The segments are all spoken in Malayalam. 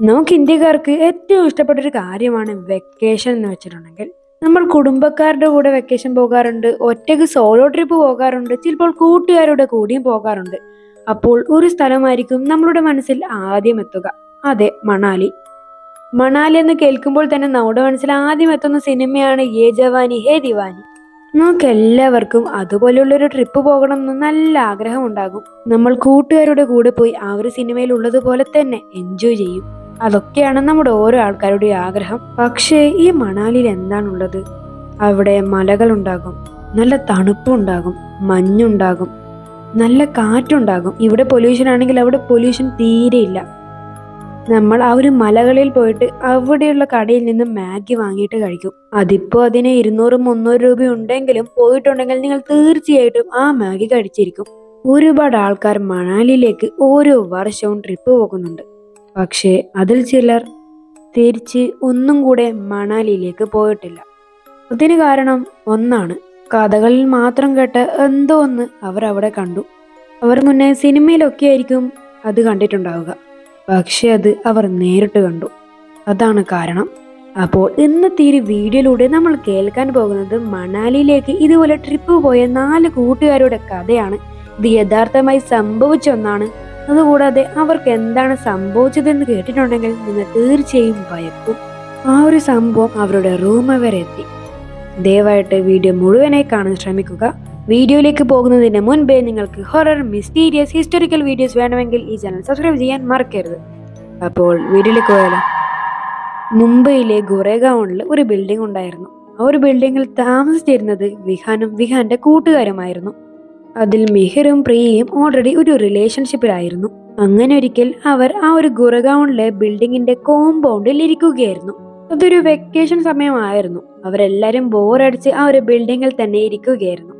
നമുക്ക് ഇന്ത്യക്കാർക്ക് ഏറ്റവും ഇഷ്ടപ്പെട്ട ഒരു കാര്യമാണ് വെക്കേഷൻ എന്ന് വെച്ചിട്ടുണ്ടെങ്കിൽ നമ്മൾ കുടുംബക്കാരുടെ കൂടെ വെക്കേഷൻ പോകാറുണ്ട് ഒറ്റയ്ക്ക് സോളോ ട്രിപ്പ് പോകാറുണ്ട് ചിലപ്പോൾ കൂട്ടുകാരുടെ കൂടിയും പോകാറുണ്ട്. അപ്പോൾ ഒരു സ്ഥലമായിരിക്കും നമ്മളുടെ മനസ്സിൽ ആദ്യം എത്തുക. അതെ മണാലി. മണാലി എന്ന് കേൾക്കുമ്പോൾ തന്നെ നമ്മുടെ മനസ്സിൽ ആദ്യം എത്തുന്ന സിനിമയാണ് ഏ ജവാനി ഹേ ദിവാനി. നമുക്ക് എല്ലാവർക്കും അതുപോലെയുള്ളൊരു ട്രിപ്പ് പോകണം എന്ന് നല്ല ആഗ്രഹം ഉണ്ടാകും നമ്മൾ കൂട്ടുകാരുടെ കൂടെ പോയി ആ ഒരു സിനിമയിൽ ഉള്ളതുപോലെ തന്നെ എൻജോയ് ചെയ്യും. അതൊക്കെയാണ് നമ്മുടെ ഓരോ ആൾക്കാരുടെ ആഗ്രഹം. പക്ഷേ ഈ മണാലിയിൽ എന്താണുള്ളത്? അവിടെ മലകളുണ്ടാകും നല്ല തണുപ്പുണ്ടാകും മഞ്ഞുണ്ടാകും നല്ല കാറ്റുണ്ടാകും. ഇവിടെ പൊല്യൂഷൻ ആണെങ്കിൽ അവിടെ പൊല്യൂഷൻ തീരെയില്ല നമ്മൾ ആ ഒരു മലകളിൽ പോയിട്ട് അവിടെയുള്ള കടയിൽ നിന്ന് മാഗി വാങ്ങിയിട്ട് കഴിക്കും. അതിപ്പോൾ അതിന് ഇരുന്നൂറ് മുന്നൂറ് രൂപ ഉണ്ടെങ്കിലും പോയിട്ടുണ്ടെങ്കിൽ നിങ്ങൾ തീർച്ചയായിട്ടും ആ മാഗി കഴിച്ചിരിക്കും. ഒരുപാട് ആൾക്കാർ മണാലിയിലേക്ക് ഓരോ വർഷവും ട്രിപ്പ് പോകുന്നുണ്ട്. പക്ഷേ അതിൽ ചിലർ തിരിച്ച് ഒന്നും കൂടെ മണാലിയിലേക്ക് പോയിട്ടില്ല. അതിന് കാരണം ഒന്നാണ്. കഥകളിൽ മാത്രം കേട്ട എന്തോ ഒന്ന് അവർ അവിടെ കണ്ടു. അവർ മുന്നേ സിനിമയിലൊക്കെ ആയിരിക്കും അത് കണ്ടിട്ടുണ്ടാവുക. പക്ഷേ അത് അവർ നേരിട്ട് കണ്ടു. അതാണ് കാരണം. അപ്പോൾ ഇന്നത്തെ ഈ വീഡിയോയിലൂടെ നമ്മൾ കേൾക്കാൻ പോകുന്നത് മണാലിയിലേക്ക് ഇതുപോലെ ട്രിപ്പ് പോയ നാല് കൂട്ടുകാരുടെ കഥയാണ് ഇത് യഥാർത്ഥമായി സംഭവിച്ച ഒന്നാണ് അതുകൂടാതെ അവർക്ക് എന്താണ് സംഭവിച്ചതെന്ന് കേട്ടിട്ടുണ്ടെങ്കിൽ നിങ്ങൾ തീർച്ചയായും ഭയക്കും. ആ ഒരു സംഭവം അവരുടെ റൂം വരെ എത്തി. ദയവായിട്ട് വീഡിയോ മുഴുവനായി കാണാൻ ശ്രമിക്കുക. വീഡിയോയിലേക്ക് പോകുന്നതിന് മുൻപേ നിങ്ങൾക്ക് ഹൊറർ മിസ്റ്റീരിയസ് ഹിസ്റ്റോറിക്കൽ വീഡിയോസ് വേണമെങ്കിൽ ഈ ചാനൽ സബ്സ്ക്രൈബ് ചെയ്യാൻ മറക്കരുത്. അപ്പോൾ വീഡിയോയിലേക്ക് പോയാലോ? മുംബൈയിലെ ഗുറേഗാവണിൽ ഒരു ബിൽഡിംഗ് ഉണ്ടായിരുന്നു. ആ ഒരു ബിൽഡിങ്ങിൽ താമസിച്ചിരുന്നത് വിഹാനും വിഹാന്റെ കൂട്ടുകാരുമായിരുന്നു. അതിൽ മിഹിറും പ്രിയയും ഓൾറെഡി ഒരു റിലേഷൻഷിപ്പിലായിരുന്നു അങ്ങനെ ഒരിക്കൽ അവർ ആ ഒരു ഗുറഗാവണിലെ ബിൽഡിങ്ങിന്റെ കോമ്പൗണ്ടിൽ ഇരിക്കുകയായിരുന്നു. അതൊരു വെക്കേഷൻ സമയമായിരുന്നു. അവരെല്ലാരും ബോറടിച്ച് ആ ഒരു ബിൽഡിങ്ങിൽ തന്നെ ഇരിക്കുകയായിരുന്നു.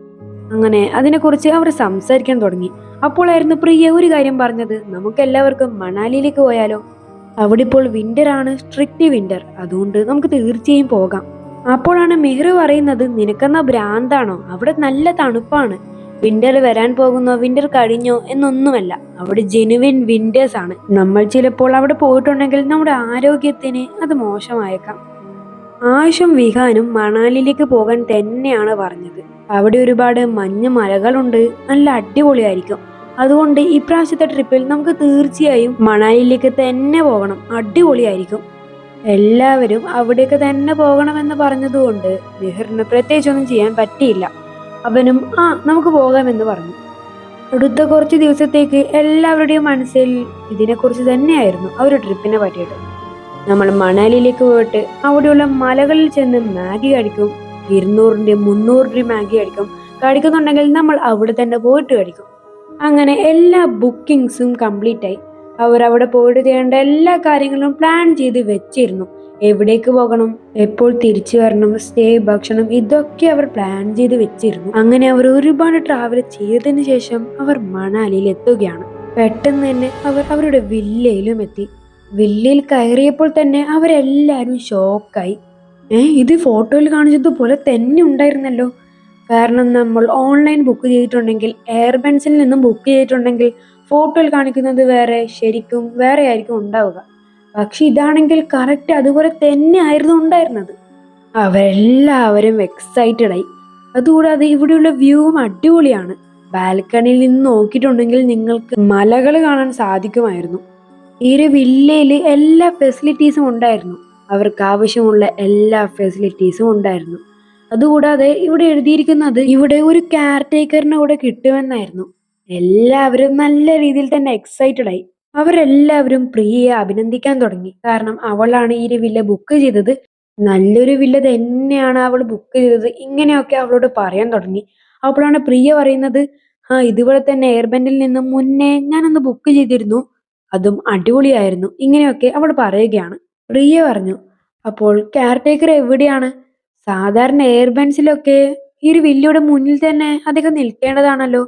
അങ്ങനെ അതിനെക്കുറിച്ച് അവർ സംസാരിക്കാൻ തുടങ്ങി. അപ്പോളായിരുന്നു പ്രിയ ഒരു കാര്യം പറഞ്ഞത്. നമുക്ക് എല്ലാവർക്കും മണാലിയിലേക്ക് പോയാലോ? അവിടെ ഇപ്പോൾ വിന്റർ ആണ് സ്ട്രിക്റ്റ് വിന്റർ അതുകൊണ്ട് നമുക്ക് തീർച്ചയായും പോകാം. അപ്പോഴാണ് മെഹ്ർ പറയുന്നത് നിനക്കെന്നാ ഭ്രാന്താണോ? അവിടെ നല്ല തണുപ്പാണ്. വിന്റർ വരാൻ പോകുന്നോ വിന്റർ കഴിഞ്ഞോ എന്നൊന്നുമല്ല. അവിടെ ജെനുവിൻ വിന്റേഴ്സ് ആണ്. നമ്മൾ ചിലപ്പോൾ അവിടെ പോയിട്ടുണ്ടെങ്കിൽ നമ്മുടെ ആരോഗ്യത്തിന് അത് മോശമായേക്കാം. ആയുഷും വിഹാനും മണാലിയിലേക്ക് പോകാൻ തന്നെയാണ് പറഞ്ഞത്. അവിടെ ഒരുപാട് മഞ്ഞ മലകളുണ്ട്. നല്ല അടിപൊളിയായിരിക്കും. അതുകൊണ്ട് ഇപ്രാവശ്യത്തെ ട്രിപ്പിൽ നമുക്ക് തീർച്ചയായും മണാലിയിലേക്ക് തന്നെ പോകണം. അടിപൊളിയായിരിക്കും. എല്ലാവരും അവിടേക്ക് തന്നെ പോകണമെന്ന് പറഞ്ഞതുകൊണ്ട് വിഹറിന് പ്രത്യേകിച്ചൊന്നും ചെയ്യാൻ പറ്റിയില്ല. അവനും ആ നമുക്ക് പോകാമെന്ന് പറഞ്ഞു. അടുത്ത കുറച്ച് ദിവസത്തേക്ക് എല്ലാവരുടെയും മനസ്സിൽ ഇതിനെക്കുറിച്ച് തന്നെയായിരുന്നു ആ ഒരു ട്രിപ്പിനെ പറ്റിയിട്ട് നമ്മൾ മണാലിയിലേക്ക് പോയിട്ട് അവിടെയുള്ള മലകളിൽ ചെന്ന് മാഗി കഴിക്കും ഇരുന്നൂറിന്റെ മുന്നൂറിന്റെ മാഗി കഴിക്കും കഴിക്കുന്നുണ്ടെങ്കിൽ നമ്മൾ അവിടെ തന്നെ പോയിട്ട് കഴിക്കും അങ്ങനെ എല്ലാ ബുക്കിങ്സും കംപ്ലീറ്റ് ആയി അവർ അവിടെ പോയിട്ട് ചെയ്യേണ്ട എല്ലാ കാര്യങ്ങളും പ്ലാൻ ചെയ്ത് വെച്ചിരുന്നു. എവിടേക്ക് പോകണം എപ്പോൾ തിരിച്ചു വരണം സ്റ്റേ ഭക്ഷണം ഇതൊക്കെ അവർ പ്ലാൻ ചെയ്ത് വെച്ചിരുന്നു. അങ്ങനെ അവർ ഒരുപാട് ട്രാവൽ ചെയ്തതിനു ശേഷം അവർ മണാലിയിൽ എത്തുകയാണ്. പെട്ടെന്ന് തന്നെ അവർ അവരുടെ വില്ലയിലും എത്തി. വില്ലയിൽ കയറിയപ്പോൾ തന്നെ അവരെല്ലാവരും ഷോക്കായി ഏ ഇത് ഫോട്ടോയിൽ കാണിച്ചതുപോലെ തന്നെ ഉണ്ടായിരുന്നല്ലോ. കാരണം നമ്മൾ ഓൺലൈൻ ബുക്ക് ചെയ്തിട്ടുണ്ടെങ്കിൽ എയർബൻസിൽ നിന്നും ബുക്ക് ചെയ്തിട്ടുണ്ടെങ്കിൽ ഫോട്ടോയിൽ കാണിക്കുന്നത് വേറെ ശരിക്കും വേറെ ആയിരിക്കും ഉണ്ടാവുക. പക്ഷെ ഇതാണെങ്കിൽ കറക്റ്റ് അതുപോലെ തന്നെ ആയിരുന്നു ഉണ്ടായിരുന്നത്. അവരെല്ലാവരും എക്സൈറ്റഡ് ആയി. അതുകൂടാതെ ഇവിടെയുള്ള വ്യൂവും അടിപൊളിയാണ്. ബാൽക്കണിയിൽ നിന്ന് നോക്കിയിട്ടുണ്ടെങ്കിൽ നിങ്ങൾക്ക് മലകൾ കാണാൻ സാധിക്കുമായിരുന്നു. ഈ ഒരു വില്ലയിൽ എല്ലാ ഫെസിലിറ്റീസും ഉണ്ടായിരുന്നു. അവർക്ക് ആവശ്യമുള്ള എല്ലാ ഫെസിലിറ്റീസും ഉണ്ടായിരുന്നു. അതുകൂടാതെ ഇവിടെ എഴുതിയിരിക്കുന്നത് ഇവിടെ ഒരു കെയർ ടേക്കറിനെ കൂടെ കിട്ടുമെന്നായിരുന്നു. എല്ലാവരും നല്ല രീതിയിൽ തന്നെ എക്സൈറ്റഡ് ആയി. അവരെല്ലാവരും പ്രിയയെ അഭിനന്ദിക്കാൻ തുടങ്ങി. കാരണം അവളാണ് ഈ ഒരു വില്ല ബുക്ക് ചെയ്തത്. നല്ലൊരു വില്ല തന്നെയാണ് അവൾ ബുക്ക് ചെയ്തത്. ഇങ്ങനെയൊക്കെ അവളോട് പറയാൻ തുടങ്ങി. അപ്പോഴാണ് പ്രിയ പറയുന്നത് ആ ഇതുപോലെ തന്നെ എയർബെൻഡിൽ നിന്ന് മുന്നേ ഞാനൊന്ന് ബുക്ക് ചെയ്തിരുന്നു. അതും അടിപൊളിയായിരുന്നു. ഇങ്ങനെയൊക്കെ അവൾ പറയുകയാണ്. പ്രിയ പറഞ്ഞു അപ്പോൾ കെയർ ടേക്കർ എവിടെയാണ്? സാധാരണ എയർബൻസിലൊക്കെ ഈ ഒരു വില്ലയുടെ മുന്നിൽ തന്നെ അദ്ദേഹം നിൽക്കേണ്ടതാണല്ലോ.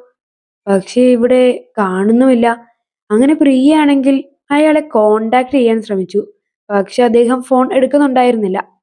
പക്ഷേ ഇവിടെ കാണുന്നുമില്ല. അങ്ങനെ പ്രിയയാണെങ്കിൽ അയാളെ കോണ്ടാക്ട് ചെയ്യാൻ ശ്രമിച്ചു. പക്ഷെ അദ്ദേഹം ഫോൺ എടുക്കുന്നുണ്ടായിരുന്നില്ല.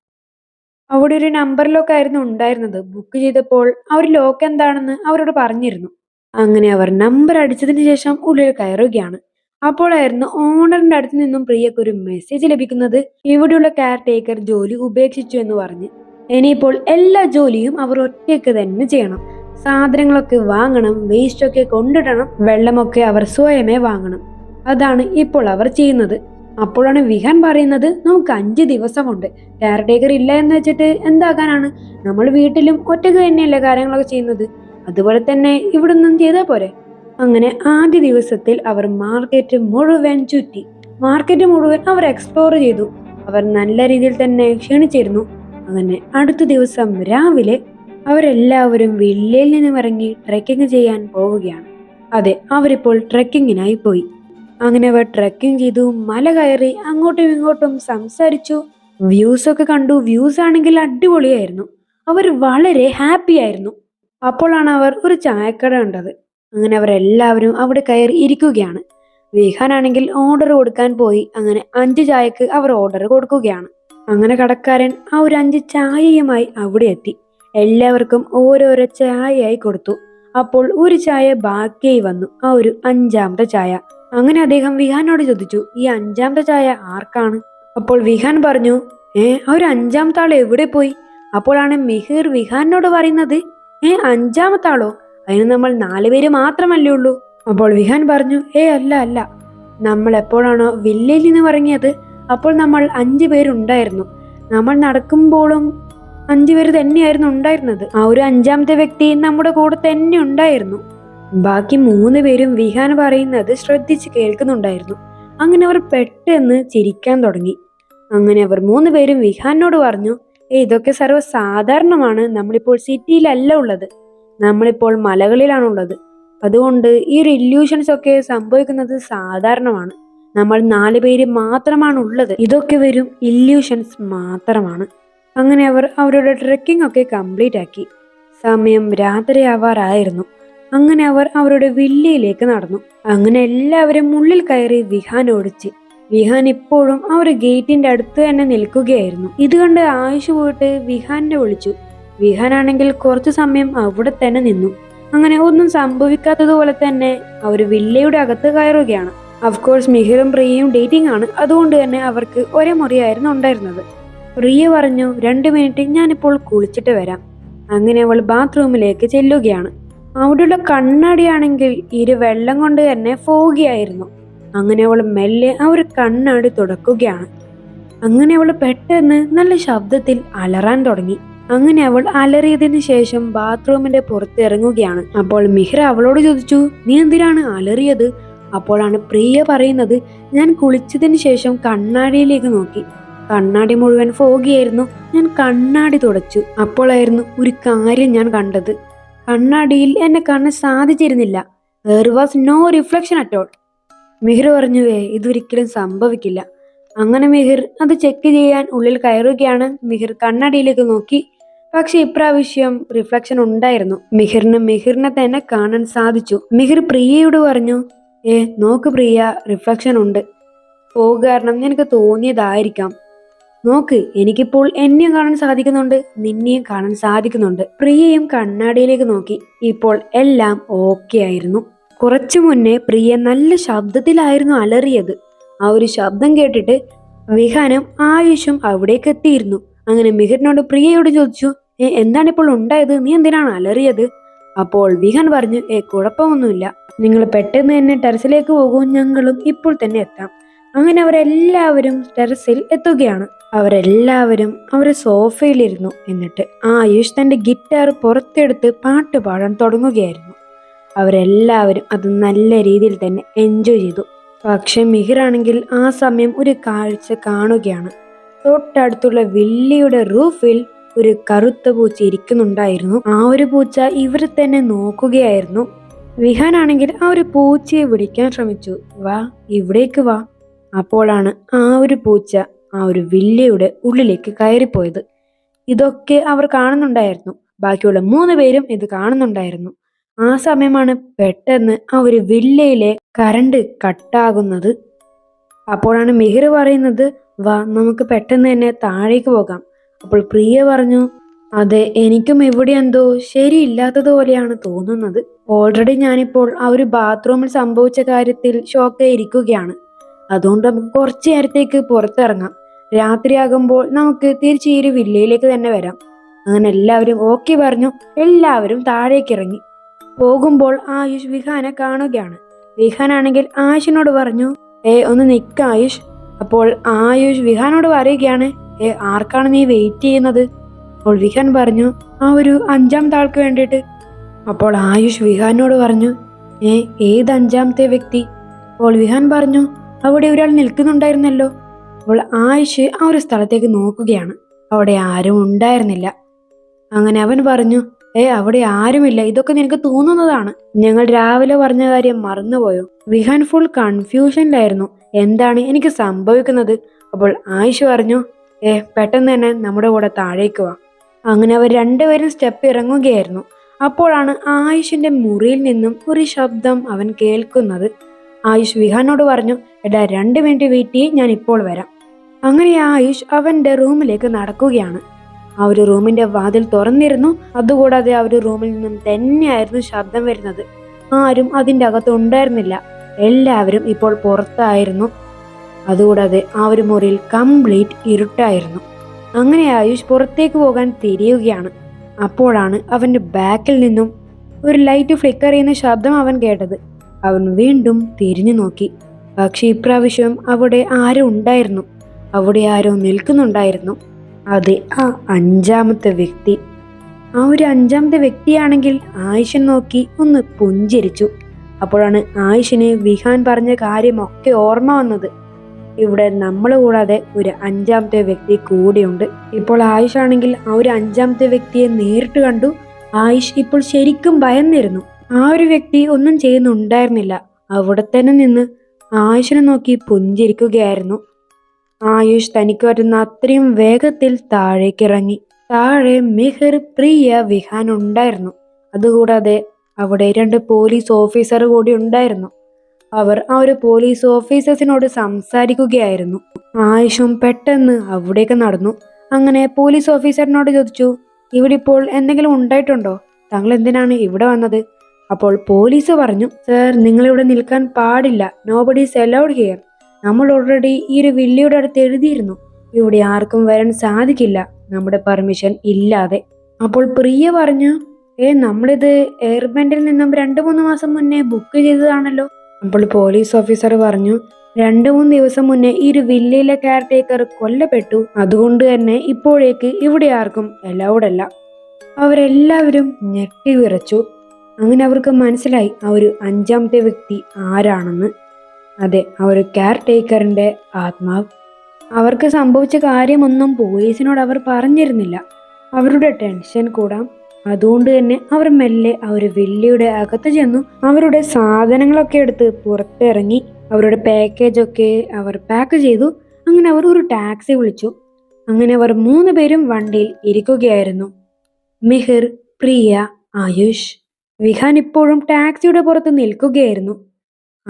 അവിടെ ഒരു നമ്പർ ആയിരുന്നു ഉണ്ടായിരുന്നത്. ബുക്ക് ചെയ്തപ്പോൾ അവർ ലോക്ക് എന്താണെന്ന് അവരോട് പറഞ്ഞിരുന്നു. അങ്ങനെ അവർ നമ്പർ അടിച്ചതിന് ശേഷം ഉള്ളിൽ കയറുകയാണ്. അപ്പോഴായിരുന്നു ഓണറിന്റെ അടുത്ത് നിന്നും പ്രിയക്ക് ഒരു മെസ്സേജ് ലഭിക്കുന്നത്. ഇവിടെയുള്ള കെയർ ടേക്കർ ജോലി ഉപേക്ഷിച്ചു എന്ന് പറഞ്ഞ്. ഇനിയിപ്പോൾ എല്ലാ ജോലിയും അവർ ഒറ്റയ്ക്ക് തന്നെ ചെയ്യണം. സാധനങ്ങളൊക്കെ വാങ്ങണം വേസ്റ്റൊക്കെ കൊണ്ടിടണം വെള്ളമൊക്കെ അവർ സ്വയമേ വാങ്ങണം. അതാണ് ഇപ്പോൾ അവർ ചെയ്യുന്നത്. അപ്പോഴാണ് വിഹാൻ പറയുന്നത് നമുക്ക് അഞ്ച് ദിവസമുണ്ട്. കെയർ ടേക്കർ ഇല്ല എന്ന് വെച്ചിട്ട് എന്താക്കാനാണ് നമ്മൾ വീട്ടിലും ഒറ്റയ്ക്ക് തന്നെയല്ലേ കാര്യങ്ങളൊക്കെ ചെയ്യുന്നത്? അതുപോലെ തന്നെ ഇവിടെ നിന്നും ചെയ്താൽ പോരെ? അങ്ങനെ ആദ്യ ദിവസത്തിൽ അവർ മാർക്കറ്റ് മുഴുവൻ ചുറ്റി. മാർക്കറ്റ് മുഴുവൻ അവർ എക്സ്പ്ലോർ ചെയ്തു. അവർ നല്ല രീതിയിൽ തന്നെ ക്ഷണിച്ചിരുന്നു. അങ്ങനെ അടുത്ത ദിവസം രാവിലെ അവരെല്ലാവരും വില്ലയിൽ നിന്നും ഇറങ്ങി ട്രെക്കിംഗ് ചെയ്യാൻ പോവുകയാണ്. അതെ അവരിപ്പോൾ ട്രെക്കിങ്ങിനായി പോയി. അങ്ങനെ അവർ ട്രെക്കിംഗ് ചെയ്തു മല കയറി അങ്ങോട്ടും ഇങ്ങോട്ടും സംസാരിച്ചു. വ്യൂസ് ഒക്കെ കണ്ടു. വ്യൂസ് ആണെങ്കിൽ അടിപൊളിയായിരുന്നു. അവർ വളരെ ഹാപ്പി ആയിരുന്നു. അപ്പോഴാണ് അവർ ഒരു ചായക്കട കണ്ടത്. അങ്ങനെ അവരെല്ലാവരും അവിടെ കയറി ഇരിക്കുകയാണ്. വിഹാനാണെങ്കിൽ ഓർഡർ കൊടുക്കാൻ പോയി. അങ്ങനെ അഞ്ച് ചായക്ക് അവർ ഓർഡർ കൊടുക്കുകയാണ്. അങ്ങനെ കടക്കാരൻ ആ ഒരു അഞ്ച് ചായയുമായി അവിടെ എത്തി. എല്ലാവർക്കും ഓരോരോ ചായയായി കൊടുത്തു. അപ്പോൾ ഒരു ചായ ബാക്കിയായി വന്നു. ആ ഒരു അഞ്ചാമത്തെ ചായ. അങ്ങനെ അദ്ദേഹം വിഹാനോട് ചോദിച്ചു ഈ അഞ്ചാമത്തെ ചായ ആർക്കാണ്? അപ്പോൾ വിഹാൻ പറഞ്ഞു ഏ ആ ഒരു അഞ്ചാമത്തെ ആൾ എവിടെ പോയി? അപ്പോഴാണ് മിഹിർ വിഹാനോട് പറയുന്നത് ഏ അഞ്ചാമത്തെ ആളോ? അതിന് നമ്മൾ നാലുപേര് മാത്രമല്ലേ ഉള്ളൂ. അപ്പോൾ വിഹാൻ പറഞ്ഞു ഏ അല്ല അല്ല. നമ്മൾ എപ്പോഴാണോ വില്ലയിൽ നിന്ന് ഇറങ്ങിയത് അപ്പോൾ നമ്മൾ അഞ്ചു പേരുണ്ടായിരുന്നു. നമ്മൾ നടക്കുമ്പോഴും അഞ്ചു പേര് തന്നെയായിരുന്നു ഉണ്ടായിരുന്നത്. ആ ഒരു അഞ്ചാമത്തെ വ്യക്തി നമ്മുടെ കൂടെ തന്നെ ഉണ്ടായിരുന്നു. ബാക്കി മൂന്ന് പേരും വിഹാൻ പറയുന്നത് ശ്രദ്ധിച്ച് കേൾക്കുന്നുണ്ടായിരുന്നു. അങ്ങനെ അവർ പെട്ടെന്ന് ചിരിക്കാൻ തുടങ്ങി. അങ്ങനെ അവർ മൂന്ന് പേരും വിഹാനോട് പറഞ്ഞു ഏ ഇതൊക്കെ സർവസാധാരണമാണ്. നമ്മളിപ്പോൾ സിറ്റിയിലല്ല ഉള്ളത്. നമ്മളിപ്പോൾ മലകളിലാണുള്ളത്. അതുകൊണ്ട് ഈ ഒരു ഇല്യൂഷൻസ് ഒക്കെ സംഭവിക്കുന്നത് സാധാരണമാണ്. നമ്മൾ നാല് പേര് മാത്രമാണ് ഉള്ളത് ഇതൊക്കെ വരും ഇല്യൂഷൻസ് മാത്രമാണ്. അങ്ങനെ അവർ അവരുടെ ട്രെക്കിംഗ് ഒക്കെ കംപ്ലീറ്റ് ആക്കി. സമയം രാത്രിയാവാറായിരുന്നു. അങ്ങനെ അവർ അവരുടെ വില്ലയിലേക്ക് നടന്നു. അങ്ങനെ എല്ലാവരും ഉള്ളിൽ കയറി വിഹാൻ ഓടിച്ച്. വിഹാൻ ഇപ്പോഴും ഒരു ഗേറ്റിന്റെ അടുത്ത് തന്നെ നിൽക്കുകയായിരുന്നു. ഇത് കണ്ട് ആയുഷ് പോയിട്ട് വിഹാനെ വിളിച്ചു. വിഹാനാണെങ്കിൽ കുറച്ചു സമയം അവിടെ തന്നെ നിന്നു. അങ്ങനെ ഒന്നും സംഭവിക്കാത്തതുപോലെ തന്നെ അവർ വില്ലയുടെ അകത്ത് കയറുകയാണ്. അഫ്കോഴ്സ് മിഹിറും പ്രിയയും ഡേറ്റിംഗ് ആണ്. അതുകൊണ്ട് തന്നെ അവർക്ക് ഒരേ മുറിയായിരുന്നു ഉണ്ടായിരുന്നത്. പ്രിയ പറഞ്ഞു രണ്ട് മിനിറ്റ് ഞാനിപ്പോൾ കുളിച്ചിട്ട് വരാം. അങ്ങനെ അവൾ ബാത്റൂമിലേക്ക് ചെല്ലുകയാണ്. അവിടെയുള്ള കണ്ണാടിയാണെങ്കിൽ ഇരു വെള്ളം കൊണ്ട് തന്നെ പോവുകയായിരുന്നു അങ്ങനെ അവൾ മെല്ലെ ആ ഒരു കണ്ണാടി തുടക്കുകയാണ്. അങ്ങനെ അവൾ പെട്ടെന്ന് നല്ല ശബ്ദത്തിൽ അലറാൻ തുടങ്ങി. അങ്ങനെ അവൾ അലറിയതിന് ശേഷം ബാത്റൂമിന്റെ പുറത്ത് ഇറങ്ങുകയാണ്. അപ്പോൾ മിഹ്ര അവളോട് ചോദിച്ചു നീ എന്തിനാണ് അലറിയത്? അപ്പോഴാണ് പ്രിയ പറയുന്നത് ഞാൻ കുളിച്ചതിന് ശേഷം കണ്ണാടിയിലേക്ക് നോക്കി. കണ്ണാടി മുഴുവൻ ഫോഗിയായിരുന്നു ഞാൻ കണ്ണാടി തുടച്ചു. അപ്പോഴായിരുന്നു ഒരു കാര്യം ഞാൻ കണ്ടത്. കണ്ണാടിയിൽ എന്നെ കാണാൻ സാധിച്ചിരുന്നില്ല. There was no reflection at all Mihir പറഞ്ഞു "ഏ, ഇതൊരിക്കലും സംഭവിക്കില്ല. അങ്ങനെ മിഹിർ അത് ചെക്ക് ചെയ്യാൻ ഉള്ളിൽ കയറുകയാണ്. മിഹിർ കണ്ണാടിയിലേക്ക് നോക്കി. പക്ഷെ ഇപ്രാവശ്യം റിഫ്ലക്ഷൻ ഉണ്ടായിരുന്നു. മിഹിറിന് മിഹിറിനെ തന്നെ കാണാൻ സാധിച്ചു. മിഹിർ പ്രിയയോട് പറഞ്ഞു ഏ നോക്ക് പ്രിയ റിഫ്ലക്ഷൻ ഉണ്ട്. പോക കാരണം നിനക്ക് തോന്നിയതായിരിക്കാം. നോക്ക് എനിക്കിപ്പോൾ എന്നെയും കാണാൻ സാധിക്കുന്നുണ്ട് നിന്നെയും കാണാൻ സാധിക്കുന്നുണ്ട്. പ്രിയയും കണ്ണാടിയിലേക്ക് നോക്കി. ഇപ്പോൾ എല്ലാം ഓക്കെ ആയിരുന്നു. കുറച്ചു മുന്നേ പ്രിയ നല്ല ശബ്ദത്തിലായിരുന്നു അലറിയത്. ആ ഒരു ശബ്ദം കേട്ടിട്ട് വിഹാനും ആയുഷും അവിടേക്ക് എത്തിയിരുന്നു. അങ്ങനെ മിഹിറിനോട് പ്രിയയോട് ചോദിച്ചു ഏ എന്താണ് ഇപ്പോൾ ഉണ്ടായത്? നീ എന്തിനാണ് അലറിയത്? അപ്പോൾ വിഹൻ പറഞ്ഞു ഏ കുഴപ്പമൊന്നുമില്ല. നിങ്ങൾ പെട്ടെന്ന് തന്നെ ടെറസിലേക്ക് പോകും ഞങ്ങളും ഇപ്പോൾ തന്നെ എത്താം. അങ്ങനെ അവരെല്ലാവരും ടെറസിൽ എത്തുകയാണ്. അവരെല്ലാവരും അവരെ സോഫയിലിരുന്നു എന്നിട്ട് ആയുഷ് തന്റെ ഗിറ്റാർ പുറത്തെടുത്ത് പാട്ട് പാടാൻ തുടങ്ങുകയായിരുന്നു. അവരെല്ലാവരും അത് നല്ല രീതിയിൽ തന്നെ എൻജോയ് ചെയ്തു. പക്ഷെ മിഹിറാണെങ്കിൽ ആ സമയം ഒരു കാഴ്ച കാണുകയാണ്. തൊട്ടടുത്തുള്ള വില്ലിയുടെ റൂഫിൽ ഒരു കറുത്ത പൂച്ച ഇരിക്കുന്നുണ്ടായിരുന്നു. ആ ഒരു പൂച്ച ഇവരെ തന്നെ നോക്കുകയായിരുന്നു. വിഹാനാണെങ്കിൽ ആ ഒരു പൂച്ചയെ വിളിക്കാൻ ശ്രമിച്ചു. വാ ഇവിടേക്ക് വാ. അപ്പോഴാണ് ആ ഒരു പൂച്ച ആ ഒരു വില്ലയുടെ ഉള്ളിലേക്ക് കയറിപ്പോയത്. ഇതൊക്കെ അവർ കാണുന്നുണ്ടായിരുന്നു. ബാക്കിയുള്ള മൂന്ന് പേരും ഇത് കാണുന്നുണ്ടായിരുന്നു. ആ സമയമാണ് പെട്ടെന്ന് ആ ഒരു വില്ലയിലെ കറണ്ട് കട്ടാകുന്നത്. അപ്പോഴാണ് മിഹിർ പറയുന്നത് വാ നമുക്ക് പെട്ടെന്ന് തന്നെ താഴേക്ക് പോകാം. അപ്പോൾ പ്രിയ പറഞ്ഞു അതെ എനിക്കും ഇവിടെ എന്തോ ശരിയില്ലാത്തതുപോലെയാണ് തോന്നുന്നത്. ഓൾറെഡി ഞാനിപ്പോൾ ആ ഒരു ബാത്റൂമിൽ സംഭവിച്ച കാര്യത്തിൽ ഷോക്കായിരിക്കുകയാണ് അതുകൊണ്ട് നമുക്ക് കുറച്ച് നേരത്തേക്ക് പുറത്തിറങ്ങാം. രാത്രിയാകുമ്പോൾ നമുക്ക് തിരിച്ച് ഈ ഒരു വില്ലയിലേക്ക് തന്നെ വരാം. അങ്ങനെ എല്ലാവരും ഓക്കെ പറഞ്ഞു. എല്ലാവരും താഴേക്ക് ഇറങ്ങി. പോകുമ്പോൾ ആയുഷ് വിഹാനെ കാണുകയാണ്. വിഹാനാണെങ്കിൽ ആയുഷിനോട് പറഞ്ഞു ഏ ഒന്ന് നിക്ക ആയുഷ്. അപ്പോൾ ആയുഷ് വിഹാനോട് പറയുകയാണ് ഏ ആർക്കാണ് നീ വെയിറ്റ് ചെയ്യുന്നത്? അപ്പോൾ വിഹാൻ പറഞ്ഞു ആ ഒരു അഞ്ചാം താൾക്ക് വേണ്ടിയിട്ട്. അപ്പോൾ ആയുഷ് വിഹാനോട് പറഞ്ഞു ഏ ഏത് അഞ്ചാമത്തെ വ്യക്തി? അപ്പോൾ വിഹാൻ പറഞ്ഞു അവിടെ ഒരാൾ നിൽക്കുന്നുണ്ടായിരുന്നല്ലോ. അപ്പോൾ ആയിഷ് ആ ഒരു സ്ഥലത്തേക്ക് നോക്കുകയാണ്. അവിടെ ആരും ഉണ്ടായിരുന്നില്ല. അങ്ങനെ അവൻ പറഞ്ഞു ഏ അവിടെ ആരുമില്ല. ഇതൊക്കെ നിനക്ക് തോന്നുന്നതാണ്. ഞങ്ങൾ രാവിലെ പറഞ്ഞ കാര്യം മറന്നുപോയോ? വിഹൻ ഫുൾ കൺഫ്യൂഷനിലായിരുന്നു. എന്താണ് എനിക്ക് സംഭവിക്കുന്നത്? അപ്പോൾ ആയിഷ് പറഞ്ഞു ഏ പെട്ടെന്ന് തന്നെ നമ്മുടെ കൂടെ താഴേക്ക് വാ. അങ്ങനെ അവർ രണ്ടുപേരും സ്റ്റെപ്പ് ഇറങ്ങുകയായിരുന്നു. അപ്പോഴാണ് ആയുഷിന്റെ മുറിയിൽ നിന്നും ഒരു ശബ്ദം അവൻ കേൾക്കുന്നത്. ആയുഷ് വിഹാനോട് പറഞ്ഞു എടാ രണ്ട് മിനിറ്റ് വെയിറ്റ് ഞാൻ ഇപ്പോൾ വരാം. അങ്ങനെ ആയുഷ് അവന്റെ റൂമിലേക്ക് നടക്കുകയാണ്. ആ ഒരു റൂമിന്റെ വാതിൽ തുറന്നിരുന്നു. അതുകൂടാതെ ആ ഒരു റൂമിൽ നിന്നും തന്നെയായിരുന്നു ശബ്ദം വരുന്നത്. ആരും അതിന്റെ അകത്ത് ഉണ്ടായിരുന്നില്ല. എല്ലാവരും ഇപ്പോൾ പുറത്തായിരുന്നു. അതുകൂടാതെ ആ ഒരു മുറിയിൽ കംപ്ലീറ്റ് ഇരുട്ടായിരുന്നു. അങ്ങനെ ആയുഷ് പുറത്തേക്ക് പോകാൻ തിരിയുകയാണ്. അപ്പോഴാണ് അവന്റെ ബാക്കിൽ നിന്നും ഒരു ലൈറ്റ് ഫ്ലിക്കർ ചെയ്യുന്ന ശബ്ദം അവൻ കേട്ടത്. അവൻ വീണ്ടും തിരിഞ്ഞു നോക്കി. പക്ഷേ ഇപ്രാവശ്യം അവിടെ ആരും ഉണ്ടായിരുന്നു. അവിടെ ആരോ നിൽക്കുന്നുണ്ടായിരുന്നു. അതെ ആ അഞ്ചാമത്തെ വ്യക്തി. ആ ഒരു അഞ്ചാമത്തെ വ്യക്തിയാണെങ്കിൽ ആയിഷൻ നോക്കി ഒന്ന് പുഞ്ചിരിച്ചു. അപ്പോഴാണ് ആയിഷന് വിഹാൻ പറഞ്ഞ കാര്യമൊക്കെ ഓർമ്മ വന്നത്. ഇവിടെ നമ്മൾ കൂടാതെ ഒരു അഞ്ചാമത്തെ വ്യക്തി കൂടിയുണ്ട്. ഇപ്പോൾ ആയിഷ് ആണെങ്കിൽ ആ ഒരു അഞ്ചാമത്തെ വ്യക്തിയെ നേരിട്ട് കണ്ടു. ആയിഷ് ഇപ്പോൾ ശരിക്കും ഭയന്നിരുന്നു. ആ ഒരു വ്യക്തി ഒന്നും ചെയ്യുന്നുണ്ടായിരുന്നില്ല. അവിടെ തന്നെ നിന്ന് ആയിഷനെ നോക്കി പുഞ്ചിരിക്കുകയായിരുന്നു. ആയുഷ് തനിക്ക് വരുന്ന അത്രയും വേഗത്തിൽ താഴേക്കിറങ്ങി. താഴെ മിഹർ പ്രിയ വിഹാൻ ഉണ്ടായിരുന്നു. അതുകൂടാതെ അവിടെ രണ്ട് പോലീസ് ഓഫീസർ കൂടി ഉണ്ടായിരുന്നു. അവർ ആ ഒരു പോലീസ് ഓഫീസേഴ്സിനോട് സംസാരിക്കുകയായിരുന്നു. ആയുഷും പെട്ടെന്ന് അവിടേക്ക് നടന്നു. അങ്ങനെ പോലീസ് ഓഫീസറിനോട് ചോദിച്ചു ഇവിടെ ഇപ്പോൾ എന്തെങ്കിലും ഉണ്ടായിട്ടുണ്ടോ? താങ്കൾ എന്തിനാണ് ഇവിടെ വന്നത്? അപ്പോൾ പോലീസ് പറഞ്ഞു സർ നിങ്ങളിവിടെ നിൽക്കാൻ പാടില്ല. നോ ബഡീസ് അലൗഡ് ഹിയർ നമ്മൾ ഓൾറെഡി ഈ ഒരു വില്ലയുടെ അടുത്ത് എഴുതിയിരുന്നു. ഇവിടെ ആർക്കും വരാൻ സാധിക്കില്ല. നമ്മുടെ പെർമിഷൻ ഇല്ലാതെ. അപ്പോൾ പ്രിയ പറഞ്ഞു ഏ നമ്മളിത് എയർബൻഡിൽ നിന്നും രണ്ടു മൂന്ന് മാസം മുന്നേ ബുക്ക് ചെയ്തതാണല്ലോ. അപ്പോൾ പോലീസ് ഓഫീസർ പറഞ്ഞു രണ്ടു മൂന്ന് ദിവസം മുന്നേ ഈ ഒരു വില്ലയിലെ കെയർ ടേക്കർ കൊല്ലപ്പെട്ടു. അതുകൊണ്ട് തന്നെ ഇപ്പോഴേക്ക് ഇവിടെ ആർക്കും അലൗഡല്ല അവരെല്ലാവരും ഞെട്ടി വിറച്ചു. അങ്ങനെ അവർക്ക് മനസ്സിലായി ആ ഒരു അഞ്ചാമത്തെ വ്യക്തി ആരാണെന്ന്. അതെ ആ ഒരു കെയർ ടേക്കറിന്റെ ആത്മാവ്. അവർക്ക് സംഭവിച്ച കാര്യമൊന്നും പോലീസിനോട് അവർ പറഞ്ഞിരുന്നില്ല. അവരുടെ ടെൻഷൻ കൂടാം. അതുകൊണ്ട് തന്നെ അവർ മെല്ലെ ആ ഒരു വെള്ളിയുടെ അകത്ത് ചെന്നു. അവരുടെ സാധനങ്ങളൊക്കെ എടുത്ത് പുറത്തിറങ്ങി. അവരുടെ പാക്കേജൊക്കെ അവർ പാക്ക് ചെയ്തു. അങ്ങനെ അവർ ഒരു ടാക്സി വിളിച്ചു. അങ്ങനെ അവർ മൂന്ന് പേരും വണ്ടിയിൽ ഇരിക്കുകയായിരുന്നു. മിഹിർ പ്രിയ ആയുഷ്. വിഹാൻ ഇപ്പോഴും ടാക്സിയുടെ പുറത്ത് നിൽക്കുകയായിരുന്നു.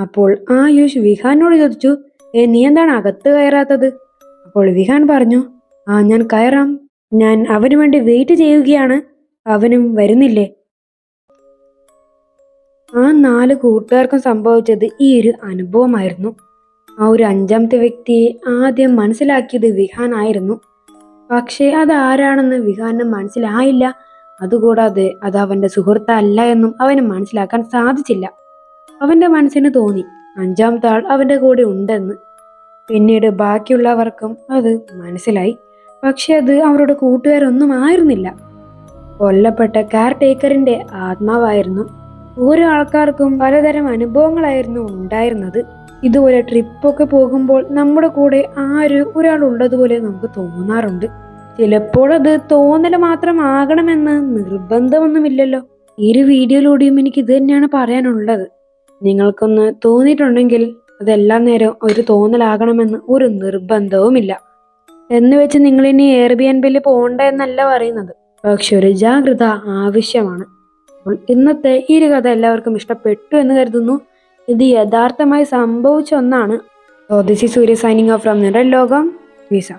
അപ്പോൾ ആയുഷ് വിഹാനോട് ചോദിച്ചു ഏ നീ എന്താണ് അകത്ത് കയറാത്തത്? അപ്പോൾ വിഹാൻ പറഞ്ഞു ആ ഞാൻ കയറാം. ഞാൻ അവന് വേണ്ടി വെയിറ്റ് ചെയ്യുകയാണ്. അവനും വരുന്നില്ലേ? ആ നാല് കൂട്ടുകാർക്കും സംഭവിച്ചത് ഈ ഒരു അനുഭവമായിരുന്നു. ആ ഒരു അഞ്ചാമത്തെ വ്യക്തിയെ ആദ്യം മനസ്സിലാക്കിയത് വിഹാൻ ആയിരുന്നു. പക്ഷേ അത് ആരാണെന്ന് വിഹാന് മനസ്സിലായില്ല. അതുകൂടാതെ അത് അവന്റെ സുഹൃത്തല്ല എന്നും അവന് മനസ്സിലാക്കാൻ സാധിച്ചില്ല. അവന്റെ മനസ്സിന് തോന്നി അഞ്ചാം ആൾ അവന്റെ കൂടെ ഉണ്ടെന്ന്. പിന്നീട് ബാക്കിയുള്ളവർക്കും അത് മനസ്സിലായി. പക്ഷെ അത് അവരുടെ കൂട്ടുകാരൊന്നും ആയിരുന്നില്ല. കൊല്ലപ്പെട്ട കെയർ ടേക്കറിന്റെ ആത്മാവായിരുന്നു. ഓരോ ആൾക്കാർക്കും പലതരം അനുഭവങ്ങളായിരുന്നു ഉണ്ടായിരുന്നത്. ഇതുപോലെ ട്രിപ്പൊക്കെ പോകുമ്പോൾ നമ്മുടെ കൂടെ ആര് ഒരാൾ ഉള്ളതുപോലെ നമുക്ക് തോന്നാറുണ്ട്. ചിലപ്പോൾ അത് തോന്നൽ മാത്രമാകണമെന്ന് നിർബന്ധമൊന്നുമില്ലല്ലോ. ഈ ഒരു വീഡിയോയിലൂടെയും എനിക്ക് ഇത് തന്നെയാണ് പറയാനുള്ളത്. നിങ്ങൾക്കൊന്ന് തോന്നിയിട്ടുണ്ടെങ്കിൽ അതെല്ലാം നേരം ഒരു തോന്നലാകണമെന്ന് ഒരു നിർബന്ധവുമില്ല. എന്ന് വെച്ച് നിങ്ങൾ ഇനി എയർ ബി എയർബിയൻബിൽ പോകണ്ട എന്നല്ല പറയുന്നത്. പക്ഷെ ഒരു ജാഗ്രത ആവശ്യമാണ്. അപ്പോൾ ഇന്നത്തെ ഈ ഒരു കഥ എല്ലാവർക്കും ഇഷ്ടപ്പെട്ടു എന്ന് കരുതുന്നു. ഇത് യഥാർത്ഥമായി സംഭവിച്ച ഒന്നാണ്. ദിസ് ഈ സൂര്യ സൈനിങ് ഓഫ് ഫ്രം നിറൽ ലോകം വിസ